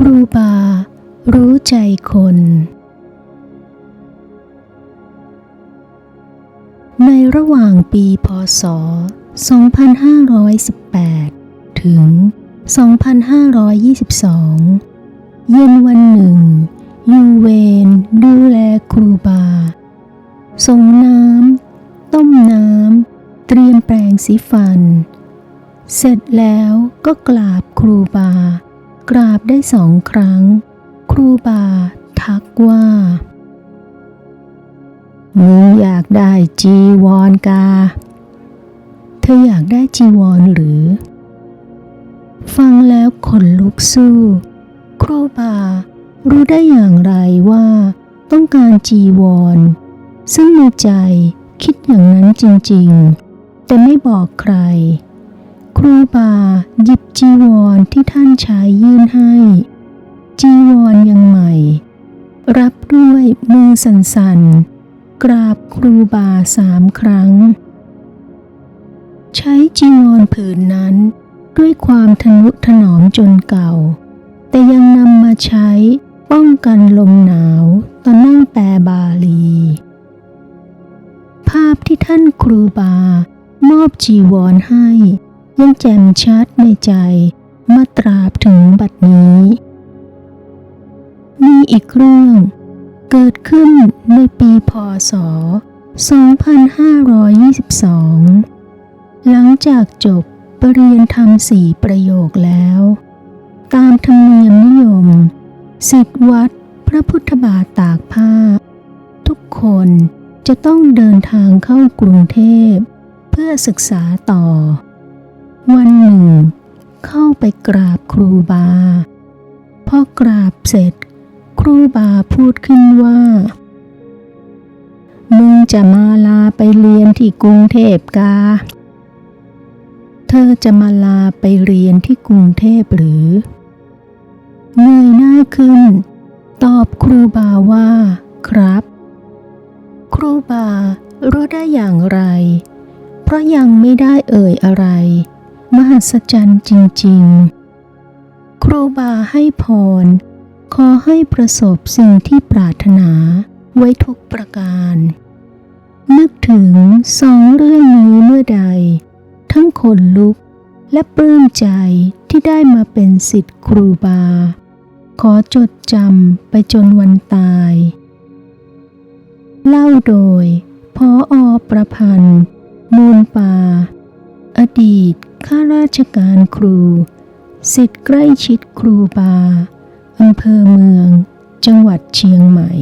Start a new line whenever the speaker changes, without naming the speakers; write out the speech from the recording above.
ครูบา รู้ใจคน ในระหว่างปีพศ 2518 ถึง 2522 เย็นวันหนึ่ง ยูเวนดูแลครูบา ส่งน้ำ ต้มน้ำ เตรียมแปรงสีฟัน เสร็จแล้วก็กราบครูบา กราบได้สองครั้ง ครูบา ทักว่ามึงอยากได้จีวรกา เธออยากได้จีวรหรือ ฟังแล้วขนลุกสู้ ครูบา รู้ได้อย่างไรว่า ต้องการจีวร ซึ่งในใจคิดอย่างนั้นจริงๆ แต่ไม่บอกใคร ครูบาหยิบ จีวรที่ท่านชายยื่นให้ จีวรยังใหม่ รับด้วยมือสั่นๆ กราบครูบาสามครั้ง ใช้จีวรผืนนั้นด้วยความทนุถนอมจนเก่า แต่ยังนำมาใช้ป้องกันลมหนาวตอนนั่งแปลบาลี ภาพที่ท่านครูบามอบจีวรให้ ยังแจ่มชัดในใจมาตราบถึงบัดนี้ มีอีกเรื่อง เกิดขึ้นในปีพศ 2522 หลังจากจบปรริญญาธรรมสี่ประโยคแล้ว ตามธรรมเนียมนิยมสิทธิวัดพระพุทธบาทตากผ้า ทุกคนจะต้องเดินทางเข้ากรุงเทพ เพื่อศึกษาต่อ กราบครูบา พอกราบเสร็จ ครูบาพูดขึ้นว่า มึงจะมาลาไปเรียนที่กรุงเทพกา เธอจะมาลาไปเรียนที่กรุงเทพหรือเงยหน้าขึ้น ตอบครูบาว่า ครับ ครูบารู้ได้อย่างไร เพราะยังไม่ได้เอ่ยอะไร มหัศจรรย์จริง ๆ ครูบาให้พร ขอให้ประสบสิ่งที่ปรารถนาไว้ทุกประการ นึกถึงสองเรื่องนี้เมื่อใด ทั้งขนลุกและปลื้มใจที่ได้มาเป็นสิทธิ์ครูบา ขอจดจำไปจนวันตาย เล่าโดยพออประพันธ์ มูลปา อดีต ข้าราชการครูสิทธิ์ใกล้ชิดครูบาอำเภอเมือง จังหวัดเชียงใหม่